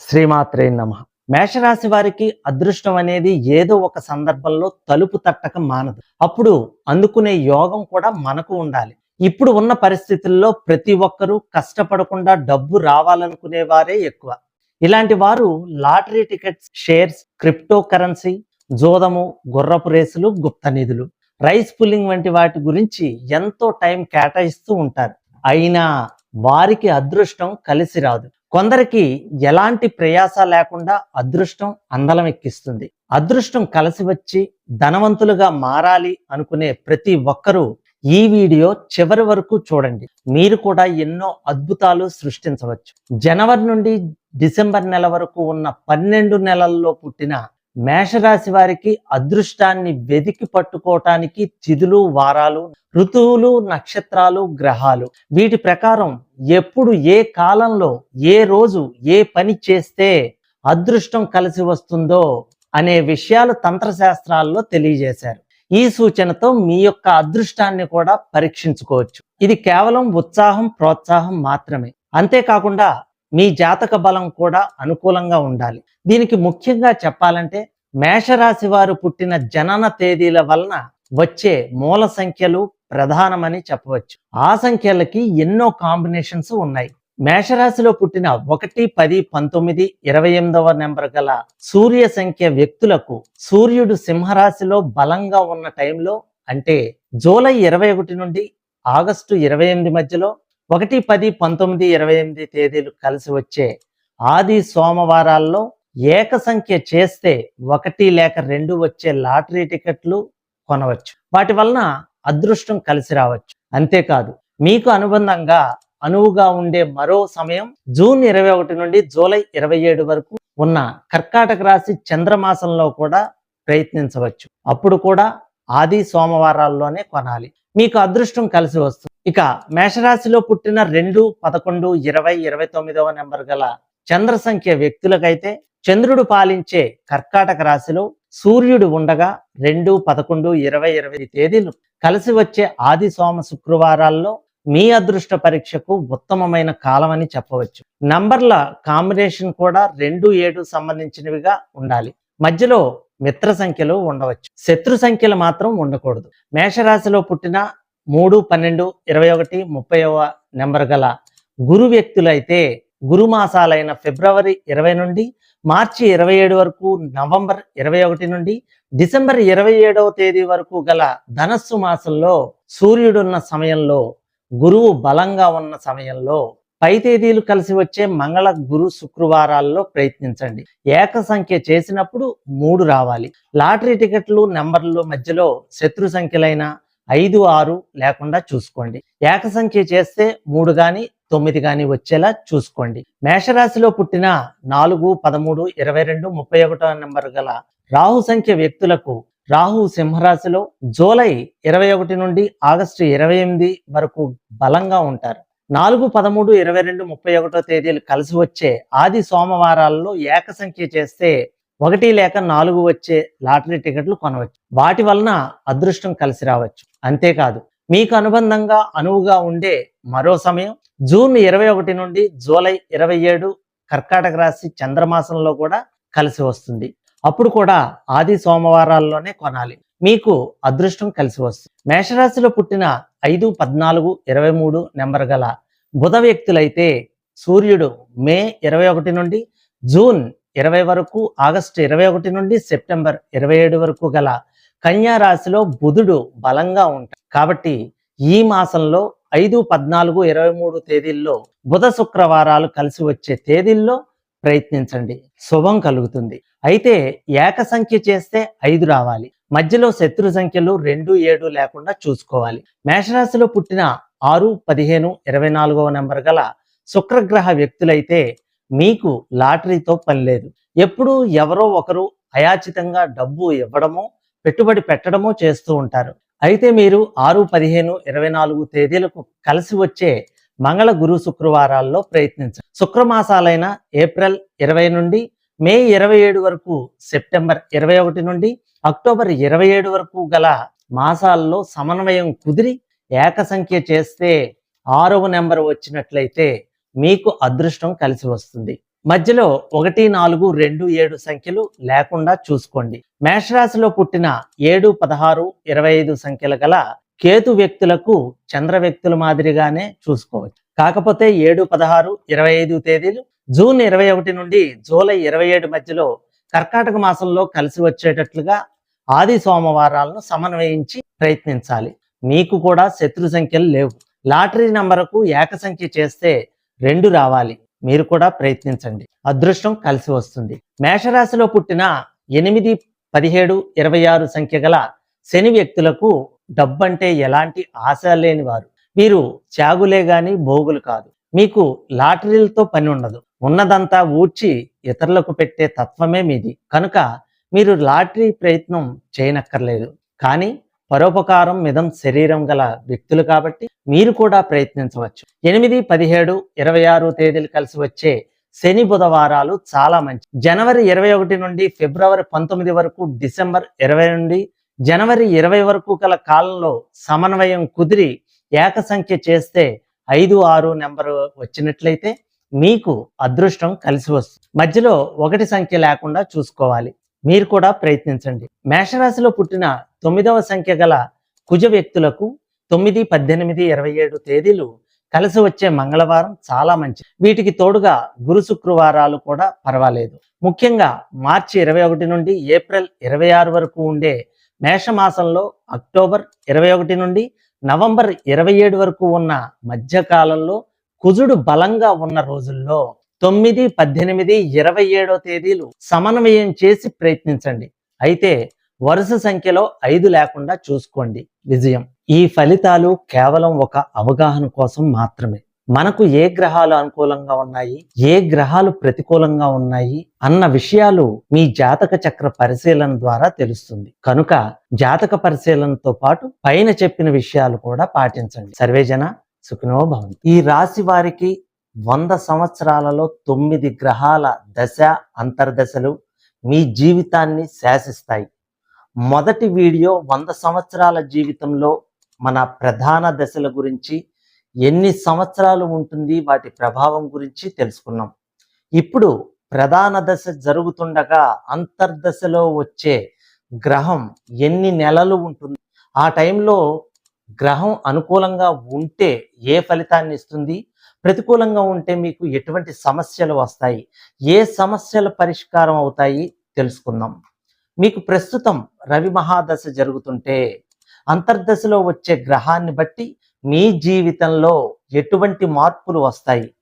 శ్రీమాత్రే నమ. మేషరాశి వారికి అదృష్టం అనేది ఏదో ఒక సందర్భంలో తలుపు తట్టక మానదు. అప్పుడు అందుకునే యోగం కూడా మనకు ఉండాలి. ఇప్పుడు ఉన్న పరిస్థితుల్లో ప్రతి ఒక్కరూ కష్టపడకుండా డబ్బు రావాలనుకునే వారే ఎక్కువ. ఇలాంటి వారు lottery tickets shares crypto currency జోదము గుర్రపు రేసులు గుప్త నిధులు. రైస్ పుల్లింగ్ వంటి వాటి గురించి ఎంతో టైం కేటాయిస్తూ ఉంటారు. అయినా వారికి అదృష్టం కలిసి రాదు. కొందరికి ఎలాంటి ప్రయాస లేకుండా అదృష్టం అందలం ఎక్కిస్తుంది. అదృష్టం కలిసి వచ్చి ధనవంతులుగా మారాలి అనుకునే ప్రతి ఒక్కరూ ఈ వీడియో చివరి వరకు చూడండి. మీరు కూడా ఎన్నో అద్భుతాలు సృష్టించవచ్చు. జనవరి నుండి డిసెంబర్ నెల వరకు ఉన్న పన్నెండు నెలల్లో పుట్టిన మేషరాశి వారికి అదృష్టాన్ని వెదికి పట్టుకోవటానికి తిథులు వారాలు ఋతువులు నక్షత్రాలు గ్రహాలు. వీటి ప్రకారం ఎప్పుడు ఏ కాలంలో ఏ రోజు ఏ పని చేస్తే అదృష్టం కలిసి వస్తుందో అనే విషయాలు తంత్రశాస్త్రాల్లో తెలియజేశారు. ఈ సూచనతో మీ యొక్క అదృష్టాన్ని కూడా పరీక్షించుకోవచ్చు. ఇది కేవలం ఉత్సాహం ప్రోత్సాహం మాత్రమే. అంతేకాకుండా మీ జాతక బలం కూడా అనుకూలంగా ఉండాలి. దీనికి ముఖ్యంగా చెప్పాలంటే మేషరాశి వారు పుట్టిన జనన తేదీల వలన వచ్చే మూల సంఖ్యలు ప్రధానమని చెప్పవచ్చు. ఆ సంఖ్యలకి ఎన్నో కాంబినేషన్స్ ఉన్నాయి. మేషరాశిలో పుట్టిన ఒకటి పది పంతొమ్మిది ఇరవై ఎనిమిదవ నెంబర్ గల సూర్య సంఖ్య వ్యక్తులకు సూర్యుడు సింహరాశిలో బలంగా ఉన్న టైంలో అంటే జూలై ఇరవై ఒకటి నుండి ఆగస్టు ఇరవై ఎనిమిది మధ్యలో ఒకటి పది పంతొమ్మిది ఇరవై ఎనిమిది తేదీలు కలిసి వచ్చే ఆది సోమవారాల్లో ఏక సంఖ్య చేస్తే ఒకటి లేక రెండు వచ్చే లాటరీ టికెట్లు కొనవచ్చు. వాటి వలన అదృష్టం కలిసి రావచ్చు. అంతేకాదు మీకు అనుబంధంగా అనువుగా ఉండే మరో సమయం జూన్ ఇరవై ఒకటి నుండి జూలై ఇరవై ఏడు వరకు ఉన్న కర్కాటక రాశి చంద్రమాసంలో కూడా ప్రయత్నించవచ్చు. అప్పుడు కూడా ఆది సోమవారాల్లోనే కొనాలి. మీకు అదృష్టం కలిసి వస్తుంది. ఇక మేషరాశిలో పుట్టిన రెండు పదకొండు ఇరవై ఇరవై తొమ్మిదవ నెంబర్ గల చంద్ర సంఖ్య వ్యక్తులకైతే చంద్రుడు పాలించే కర్కాటక రాశిలో సూర్యుడు ఉండగా రెండు పదకొండు ఇరవై ఇరవై తేదీలు కలిసి వచ్చే ఆది సోమ శుక్రవారాల్లో మీ అదృష్ట పరీక్షకు ఉత్తమమైన కాలం అని చెప్పవచ్చు. నంబర్ల కాంబినేషన్ కూడా రెండు ఏడు సంబంధించినవిగా ఉండాలి. మధ్యలో మిత్ర సంఖ్యలు ఉండవచ్చు. శత్రు సంఖ్యలు మాత్రం ఉండకూడదు. మేషరాశిలో పుట్టిన మూడు పన్నెండు ఇరవై ఒకటి ముప్పైవ నెంబర్ గల గురు వ్యక్తులైతే గురుమాసాలైన ఫిబ్రవరి ఇరవై నుండి మార్చి ఇరవై ఏడు వరకు నవంబర్ ఇరవై ఒకటి నుండి డిసెంబర్ ఇరవై ఏడవ తేదీ వరకు గల ధనస్సు మాసంలో సూర్యుడున్న సమయంలో గురువు బలంగా ఉన్న సమయంలో పై తేదీలు కలిసి వచ్చే మంగళ గురు శుక్రవారాల్లో ప్రయత్నించండి. ఏక సంఖ్య చేసినప్పుడు మూడు రావాలి. లాటరీ టికెట్లు నెంబర్లు మధ్యలో శత్రు సంఖ్యలైన ఐదు ఆరు లేకుండా చూసుకోండి. ఏక సంఖ్య చేస్తే మూడు కానీ తొమ్మిది కానీ వచ్చేలా చూసుకోండి. మేషరాశిలో పుట్టిన నాలుగు పదమూడు ఇరవై రెండు ముప్పై ఒకటో నెంబర్ గల రాహు సంఖ్య వ్యక్తులకు రాహు సింహరాశిలో జూలై ఇరవై ఒకటి నుండి ఆగస్టు ఇరవై ఎనిమిది వరకు బలంగా ఉంటారు. నాలుగు పదమూడు ఇరవై రెండు ముప్పై ఒకటో తేదీలు కలిసి వచ్చే ఆది సోమవారాల్లో ఏక సంఖ్య చేస్తే ఒకటి లేక నాలుగు వచ్చే లాటరీ టికెట్లు కొనవచ్చు. వాటి వలన అదృష్టం కలిసి రావచ్చు. అంతేకాదు మీకు అనుబంధంగా అనువుగా ఉండే మరో సమయం జూన్ ఇరవై ఒకటి నుండి జూలై ఇరవై ఏడు కర్కాటక రాశి చంద్రమాసంలో కూడా కలిసి వస్తుంది. అప్పుడు కూడా ఆది సోమవారాల్లోనే కొనాలి. మీకు అదృష్టం కలిసి వస్తుంది. మేషరాశిలో పుట్టిన ఐదు పద్నాలుగు ఇరవై మూడు నెంబర్ గల బుధ వ్యక్తులైతే సూర్యుడు మే ఇరవై ఒకటి నుండి జూన్ ఇరవై వరకు ఆగస్టు ఇరవై ఒకటి నుండి సెప్టెంబర్ ఇరవై ఏడు వరకు గల కన్యా రాశిలో బుధుడు బలంగా ఉంటాడు. కాబట్టి ఈ మాసంలో ఐదు పద్నాలుగు ఇరవై మూడు తేదీల్లో బుధ శుక్రవారాలు కలిసి వచ్చే తేదీల్లో ప్రయత్నించండి. శుభం కలుగుతుంది. అయితే ఏక సంఖ్య చేస్తే ఐదు రావాలి. మధ్యలో శత్రు సంఖ్యలు రెండు ఏడు లేకుండా చూసుకోవాలి. మేషరాశిలో పుట్టిన ఆరు పదిహేను ఇరవై నాలుగవ నెంబర్ గల శుక్రగ్రహ వ్యక్తులైతే మీకు లాటరీతో పని లేదు. ఎప్పుడు ఎవరో ఒకరు అయాచితంగా డబ్బు ఇవ్వడమో పెట్టుబడి పెట్టడమో చేస్తూ ఉంటారు. అయితే మీరు ఆరు పదిహేను ఇరవై నాలుగు తేదీలకు కలిసి వచ్చే మంగళ గురు శుక్రవారాల్లో ప్రయత్నించండి. శుక్రమాసాలైన ఏప్రిల్ ఇరవై నుండి మే ఇరవై ఏడు వరకు సెప్టెంబర్ ఇరవై ఒకటి నుండి అక్టోబర్ ఇరవై ఏడు వరకు గల మాసాల్లో సమన్వయం కుదిరి ఏకసంఖ్య చేస్తే ఆరవ నెంబర్ వచ్చినట్లయితే మీకు అదృష్టం కలిసి వస్తుంది. మధ్యలో ఒకటి నాలుగు రెండు ఏడు సంఖ్యలు లేకుండా చూసుకోండి. మేషరాశిలో పుట్టిన ఏడు పదహారు ఇరవై ఐదు సంఖ్యల గల కేతు వ్యక్తులకు చంద్ర వ్యక్తుల మాదిరిగానే చూసుకోవచ్చు. కాకపోతే ఏడు పదహారు ఇరవై ఐదు తేదీలు జూన్ ఇరవై ఒకటి నుండి జూలై ఇరవై ఏడు మధ్యలో కర్కాటక మాసంలో కలిసి వచ్చేటట్లుగా ఆది సోమవారాలను సమన్వయించి ప్రయత్నించాలి. మీకు కూడా శత్రు సంఖ్యలు లేవు. లాటరీ నంబరుకు ఏక సంఖ్య చేస్తే రెండు రావాలి. మీరు కూడా ప్రయత్నించండి. అదృష్టం కలిసి వస్తుంది. మేషరాశిలో పుట్టిన ఎనిమిది పదిహేడు ఇరవై ఆరు సంఖ్య గల శని వ్యక్తులకు డబ్బంటే ఎలాంటి ఆశ లేని వారు. మీరు త్యాగులే గాని భోగులు కాదు. మీకు లాటరీలతో పని ఉండదు. ఉన్నదంతా ఊడ్చి ఇతరులకు పెట్టే తత్వమే మీది. కనుక మీరు లాటరీ ప్రయత్నం చేయనక్కర్లేదు. కానీ పరోపకారం మిదం శరీరం గల వ్యక్తులు కాబట్టి మీరు కూడా ప్రయత్నించవచ్చు. ఎనిమిది పదిహేడు ఇరవై ఆరు తేదీలు కలిసి వచ్చే శని బుధవారాలు చాలా మంచి. జనవరి ఇరవై ఒకటి నుండి ఫిబ్రవరి పంతొమ్మిది వరకు డిసెంబర్ ఇరవై నుండి జనవరి ఇరవై వరకు గల కాలంలో సమన్వయం కుదిరి ఏక సంఖ్య చేస్తే ఐదు ఆరు నెంబరు వచ్చినట్లయితే మీకు అదృష్టం కలిసి వస్తుంది. మధ్యలో ఒకటి సంఖ్య లేకుండా చూసుకోవాలి. మీరు కూడా ప్రయత్నించండి. మేషరాశిలో పుట్టిన తొమ్మిదవ సంఖ్య గల కుజ వ్యక్తులకు తొమ్మిది పద్దెనిమిది ఇరవై ఏడు తేదీలు కలిసి వచ్చే మంగళవారం చాలా మంచి వీటికి తోడుగా గురు శుక్రవారాలు కూడా పర్వాలేదు. ముఖ్యంగా మార్చి ఇరవై ఒకటి నుండి ఏప్రిల్ ఇరవై ఆరు వరకు ఉండే మేషమాసంలో అక్టోబర్ ఇరవై ఒకటి నుండి నవంబర్ ఇరవై ఏడు వరకు ఉన్న మధ్యకాలంలో కుజుడు బలంగా ఉన్న రోజుల్లో తొమ్మిది పద్దెనిమిది ఇరవై ఏడో తేదీలు సమన్వయం చేసి ప్రయత్నించండి. అయితే వరుస సంఖ్యలో ఐదు లేకుండా చూసుకోండి విజయం. ఈ ఫలితాలు కేవలం ఒక అవగాహన కోసం మాత్రమే. మనకు ఏ గ్రహాలు అనుకూలంగా ఉన్నాయి? ఏ గ్రహాలు ప్రతికూలంగా ఉన్నాయి? అన్న విషయాలు మీ జాతక చక్ర పరిశీలన ద్వారా తెలుస్తుంది. కనుక జాతక పరిశీలనతో పాటు పైన చెప్పిన విషయాలు కూడా పాటించండి. సర్వేజన సుఖినో భవంతి. ఈ రాశి వారికి వంద సంవత్సరాలలో తొమ్మిది గ్రహాల దశ అంతర్దశలు మీ జీవితాన్ని శాసిస్తాయి. మొదటి వీడియో వంద సంవత్సరాల జీవితంలో మన ప్రధాన దశల గురించి ఎన్ని సంవత్సరాలు ఉంటుంది వాటి ప్రభావం గురించి తెలుసుకున్నాం. ఇప్పుడు ప్రధాన దశ జరుగుతుండగా అంతర్దశలో వచ్చే గ్రహం ఎన్ని నెలలు ఉంటుంది ఆ టైంలో గ్రహం అనుకూలంగా ఉంటే ఏ ఫలితాన్ని ఇస్తుంది ప్రతికూలంగా ఉంటే మీకు ఎటువంటి సమస్యలు వస్తాయి? ఏ సమస్యలు పరిష్కారం అవుతాయి? తెలుసుకుందాం. మీకు ప్రస్తుతం రవి మహాదశ జరుగుతుంటే అంతర్దశలో వచ్చే గ్రహాన్ని బట్టి మీ జీవితంలో ఎటువంటి మార్పులు వస్తాయి?